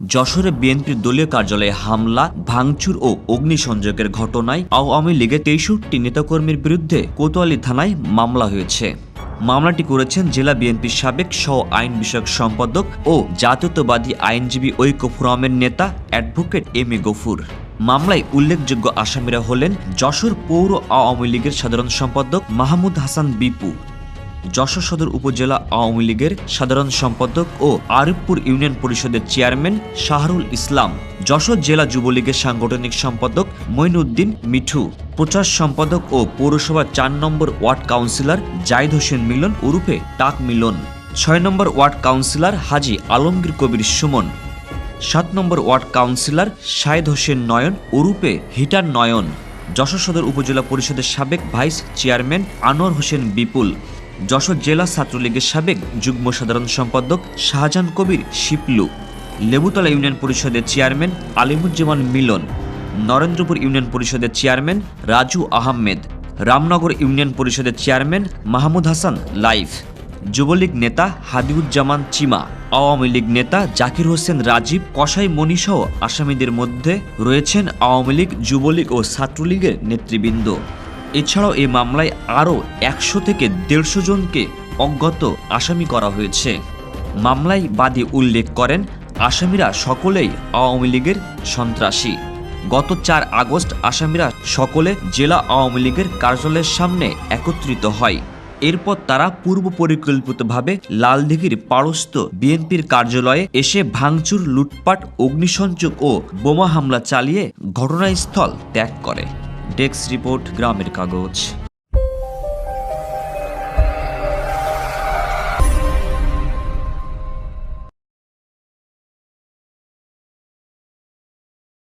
যশোরে বিএনপির দলীয় কার্যালয়ে হামলা, ভাঙচুর ও অগ্নিসংযোগের ঘটনায় আওয়ামী লীগের তেষট্টি নেতাকর্মীর বিরুদ্ধে কোতোয়ালি থানায় মামলা হয়েছে। মামলাটি করেছেন জেলা বিএনপির সাবেক সহ আইন বিষয়ক সম্পাদক ও জাতীয়তাবাদী আইনজীবী ঐক্য ফোরামের নেতা অ্যাডভোকেট এম এ গফুর। মামলায় উল্লেখযোগ্য আসামিরা হলেন যশোর পৌর আওয়ামী লীগের সাধারণ সম্পাদক মাহমুদ হাসান বিপু। যশোর সদর উপজেলা আওয়ামী লীগের সাধারণ সম্পাদক ও আরিফপুর ইউনিয়ন পরিষদের চেয়ারম্যান শাহরুল ইসলাম, যশোর জেলা যুবলীগের সাংগঠনিক সম্পাদক মঈনুদ্দিন মিঠু, প্রচার সম্পাদক ও পৌরসভা চার নম্বর ওয়ার্ড কাউন্সিলর জাহিদ হোসেন মিলন ওরূপে টাক মিলন। ছয় নম্বর ওয়ার্ড কাউন্সিলর হাজি আলমগীর কবির সুমন। সাত নম্বর ওয়ার্ড কাউন্সিলর শাহেদ হোসেন নয়ন ওরূপে হিটার নয়ন। যশোর সদর উপজেলা পরিষদের সাবেক ভাইস চেয়ারম্যান আনোয়ার হোসেন বিপুল। যশোর জেলা ছাত্রলীগের সাবেক যুগ্ম সাধারণ সম্পাদক শাহজাহান কবির শিপলু, লেবুতলা ইউনিয়ন পরিষদের চেয়ারম্যান আলিমুজ্জামান মিলন, নরেন্দ্রপুর ইউনিয়ন পরিষদের চেয়ারম্যান রাজু আহমেদ, রামনগর ইউনিয়ন পরিষদের চেয়ারম্যান মাহমুদ হাসান লাইফ, যুবলীগ নেতা হাদিউজ্জামান চিমা, আওয়ামী লীগ নেতা জাকির হোসেন রাজীব, কসাই মনীসহ আসামিদের মধ্যে রয়েছেন আওয়ামী লীগ, যুবলীগ ও ছাত্রলীগের নেতৃবৃন্দ। এছাড়াও এই মামলায় আরও একশো থেকে দেড়শো জনকে অজ্ঞাত আসামি করা হয়েছে। মামলায় বাদী উল্লেখ করেন, আসামিরা সকলেই আওয়ামী লীগের সন্ত্রাসী। গত চার আগস্ট আসামিরা সকলে জেলা আওয়ামী লীগের কার্যালয়ের সামনে একত্রিত হয়। এরপর তারা পূর্ব পরিকল্পিতভাবে লালদিঘির পারস্ত বিএনপির কার্যালয়ে এসে ভাঙচুর, লুটপাট, অগ্নিসংযোগ ও বোমা হামলা চালিয়ে ঘটনাস্থল ত্যাগ করে। ডেস্ক রিপোর্ট গ্রামের কাগজ